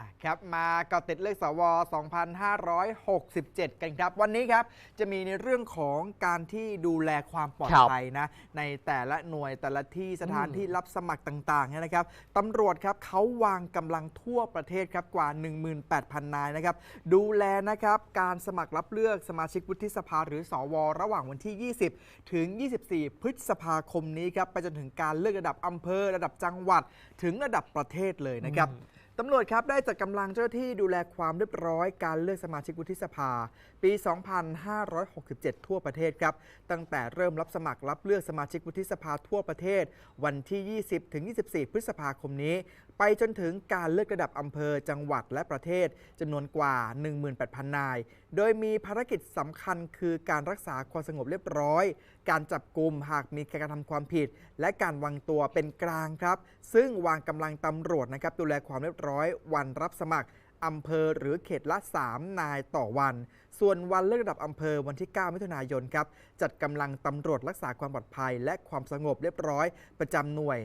อะครับมาเกาะติดเลือกสว 2567 กันครับ วันนี้ครับจะมีในเรื่องของการที่ดูแลความปลอดครับภัยนะในแต่ละหน่วยแต่ละที่สถานอืมที่รับสมัครต่างๆเนี่ยนะครับตำรวจครับเขาวางกำลังทั่วประเทศครับกว่า 18,000 นายนะครับดูแลนะครับการสมัครรับเลือกสมาชิกวุฒิสภาหรือสว ระหว่างวันที่ 20 ถึง 24 พฤษภาคมนี้ครับไปจนถึงการเลือกระดับอำเภอระดับจังหวัดถึงระดับประเทศเลยนะครับ ตำรวจครับได้จัดกำลังเจ้าหน้าที่ดูแลความเรียบร้อยการเลือกสมาชิกวุฒิสภา ปี 2567 ทั่วประเทศครับ ตั้งแต่เริ่มรับสมัครรับเลือกสมาชิกวุฒิสภาทั่วประเทศ วันที่ 20 ถึง 24 พฤษภาคมนี้ ไปจนถึงการเลือกระดับอำเภอจังหวัดและประเทศจำนวนกว่า 18,000 นาย โดยมีภารกิจสำคัญคือการรักษาความสงบเรียบร้อย การจับกลุ่มหากมีการกระทำความผิด และการวางตัวเป็นกลางครับ ซึ่งวางกำลังตำรวจนะครับดูแลความเรียบร้อยวันรับสมัครอำเภอหรือเขตละ 3 นายต่อวัน ส่วนวันเลือกระดับอำเภอวันที่ 9 มิถุนายนครับ จัดกำลังตำรวจรักษาความปลอดภัย และความสงบเรียบร้อย ประจำหน่วย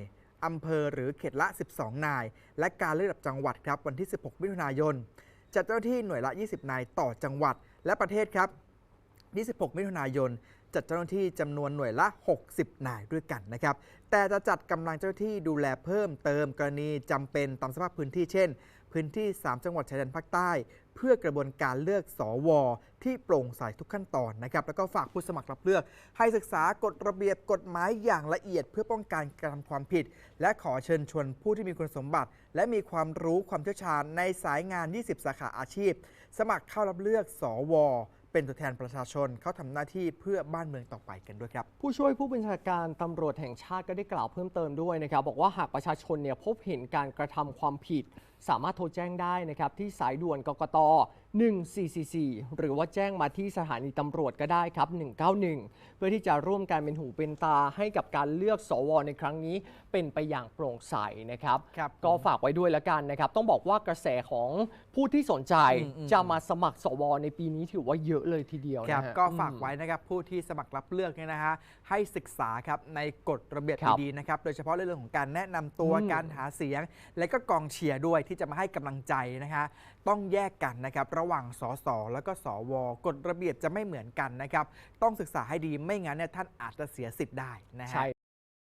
อำเภอหรือเขตละ 12 นาย และการเลือกระดับจังหวัดครับ วันที่ 16 มิถุนายน จัดเจ้าหน้าที่หน่วยละ 20 นายต่อจังหวัด และประเทศครับ 26 มิถุนายน จัดเจ้าหน้าที่จำนวนหน่วยละ 60 นายด้วยกันนะครับ แต่จะจัดกำลังเจ้าหน้าที่ดูแลเพิ่มเติมกรณีจำเป็นตามสภาพพื้นที่เช่น พื้นที่ 3 จังหวัดชายแดนภาคใต้ เพื่อกระบวนการเลือกสวที่โปร่งใสทุกขั้นตอนนะครับ แล้วก็ฝากผู้สมัครรับเลือก ให้ศึกษากฎระเบียบกฎหมายอย่างละเอียด เพื่อป้องกันการทำความผิด และขอเชิญชวนผู้ที่มีคุณสมบัติ และมีความรู้ความเชี่ยวชาญในสายงาน 20 สาขาอาชีพ สมัครเข้ารับเลือกสว เป็นตัวแทนประชาชนเขาทำหน้าที่เพื่อบ้านเมืองต่อไปกันด้วยครับ ผู้ช่วยผู้บัญชาการตำรวจแห่งชาติก็ได้กล่าวเพิ่มเติมด้วยนะครับ บอกว่าหากประชาชนเนี่ยพบเห็นการกระทำความผิด สามารถโทรแจ้งได้นะครับที่สายด่วนกกต 1444 หรือว่าแจ้งมาที่สถานีตำรวจก็ได้ครับ 191 เพื่อที่จะร่วมกันเป็นหูเป็นตาให้กับการเลือกสวในครั้งนี้เป็นไปอย่างโปร่งใสนะครับครับก็ฝากไว้ด้วยแล้วกันนะครับ ต้องบอกว่ากระแสของผู้ที่สนใจอืมอืมจะมาสมัครสวในปีนี้ถือว่าเยอะเลยทีเดียวครับนะฮะก็ฝากอืมไว้นะครับผู้ที่สมัครรับเลือกเนี่ยนะฮะให้ศึกษาครับในกฎระเบียบครับดีๆนะครับ โดยเฉพาะเรื่องของการแนะนำตัวอืมการหาเสียง และก็กองเชียร์ด้วยที่จะมาให้กำลังใจนะคะต้องแยกกันนะครับระหว่างสสแล้วก็สวกฎระเบียบจะไม่เหมือนกันนะครับต้องศึกษาให้ดีไม่งั้นเนี่ยท่านอาจจะเสียสิทธิ์ได้นะฮะใช่